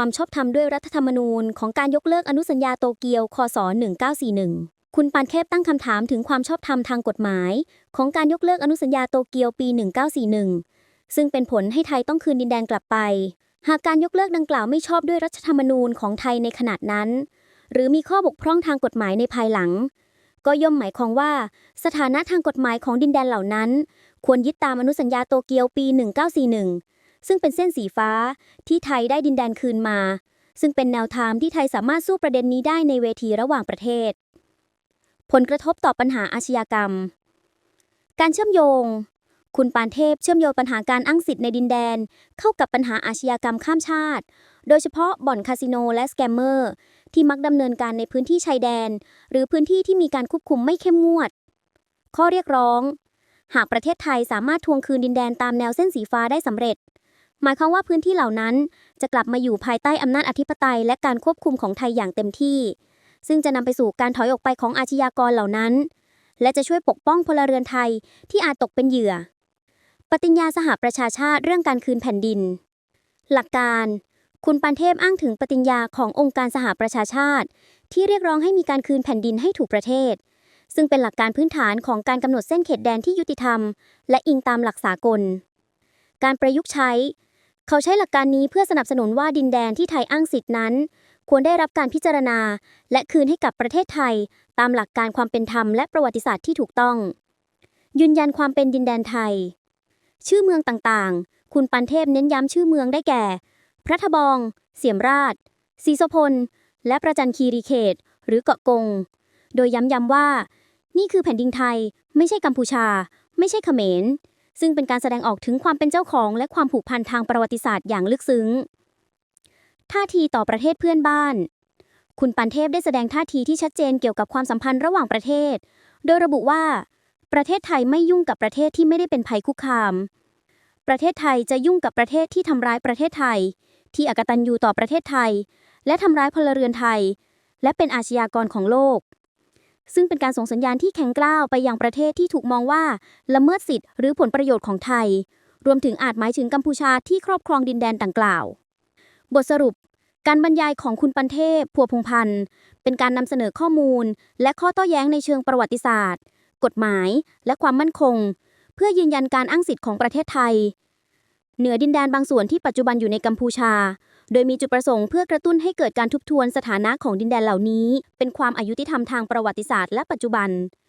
ความชอบธรรมด้วยรัฐธรรมนูญของการยกเลิกอนุสัญญาโตเกียว คศ 1941 คุณปานเทพตั้งคำถามถึงความชอบธรรมทางกฎหมาย ของการยกเลิกอนุสัญญาโตเกียวปี 1941 ซึ่งเป็นผลให้ไทยต้องคืนดินแดนกลับไป หากการยกเลิกดังกล่าวไม่ชอบด้วยรัฐธรรมนูญของไทยในขณะนั้น หรือมีข้อบกพร่องทางกฎหมายในภายหลัง ก็ย่อมหมายความว่า สถานะทางกฎหมายของดินแดนเหล่านั้น ควรยึดตามอนุสัญญาโตเกียวปี 1941 ซึ่งเป็นเส้นสีฟ้าที่ไทยได้ดินแดนคืนมา ซึ่งเป็นแนวทางที่ไทยสามารถสู้ประเด็นนี้ได้ในเวทีระหว่างประเทศ ผลกระทบต่อปัญหาอาชญากรรม การเชื่อมโยง คุณปานเทพเชื่อมโยงปัญหาการอ้างสิทธิ์ในดินแดน เข้ากับปัญหาอาชญากรรมข้ามชาติ โดยเฉพาะบ่อนคาสิโนและสแกมเมอร์ที่มักดำเนินการในพื้นที่ชายแดน หรือพื้นที่ที่มีการควบคุมไม่เข้มงวด ข้อเรียกร้อง หากประเทศไทยสามารถทวงคืนดินแดนตามแนวเส้นสีฟ้าได้สำเร็จ หมายความว่าพื้นที่เหล่านั้น จะกลับมาอยู่ภายใต้อำนาจอธิปไตย และการควบคุมของไทยอย่างเต็มที่ ซึ่งจะนำไปสู่การถอยออกไปของอาชญากรเหล่านั้น และจะช่วยปกป้องพลเรือนไทยที่อาจตกเป็นเหยื่อ ปฏิญญาสหประชาชาติเรื่องการคืนแผ่นดิน หลักการ คุณปันเทพอ้างถึงปฏิญญาขององค์การสหประชาชาติ ที่เรียกร้องให้มีการคืนแผ่นดินให้ถูกประเทศ ซึ่งเป็นหลักการพื้นฐานของการกำหนดเส้นเขตแดนที่ยุติธรรม และอิงตามหลักสากล การประยุกต์ใช้ เขาใช้หลักการนี้เพื่อสนับสนุนว่าดินแดนที่ไทยอ้างสิทธินั้น ควรได้รับการพิจารณา และคืนให้กับประเทศไทย ตามหลักการความเป็นธรรมและประวัติศาสตร์ที่ถูกต้อง ยืนยันความเป็นดินแดนไทย ชื่อเมืองต่างๆ คุณปันเทพเน้นย้ำชื่อเมืองได้แก่ พระทบอง เสียมราชศรีโสพล และประจันคีรีเขต หรือเกาะกง โดยย้ำย้ำว่า นี่คือแผ่นดินไทย ไม่ใช่กัมพูชา ไม่ใช่เขมร ซึ่งเป็นการแสดงออกถึงความเป็นเจ้าของ และความผูกพันทางประวัติศาสตร์อย่างลึกซึ้ง ท่าทีต่อประเทศเพื่อนบ้าน คุณปันเทพได้แสดงท่าทีที่ชัดเจนเกี่ยวกับความสัมพันธ์ระหว่างประเทศ โดยระบุว่า ประเทศไทยไม่ยุ่งกับประเทศที่ไม่ได้เป็นภัยคุกคาม ประเทศไทยจะยุ่งกับประเทศที่ทำร้ายประเทศไทย ที่อกตัญญูต่อประเทศไทย และทำร้ายพลเรือนไทย และเป็นอาชญากรของโลก ซึ่งเป็นการส่งสัญญาณที่แข็งกร้าวไปยังประเทศที่ถูกมองว่า ละเมิดสิทธิ์หรือผลประโยชน์ของไทย รวมถึงอาจหมายถึงกัมพูชาที่ครอบครองดินแดนดังกล่าว บทสรุป การบรรยายของคุณปันเทพพัวพงพันธ์เป็นการนำเสนอข้อมูล และข้อโต้แย้งในเชิงประวัติศาสตร์ กฎหมาย และความมั่นคง เพื่อยืนยันการอ้างสิทธิ์ของประเทศไทย เหนือดินแดนบางส่วนที่ปัจจุบันอยู่ในกัมพูชา โดยมีจุดประสงค์เพื่อกระตุ้นให้เกิดการทบทวนสถานะของดินแดนเหล่านี้ เป็นความอายุติธรรมทางประวัติศาสตร์และปัจจุบัน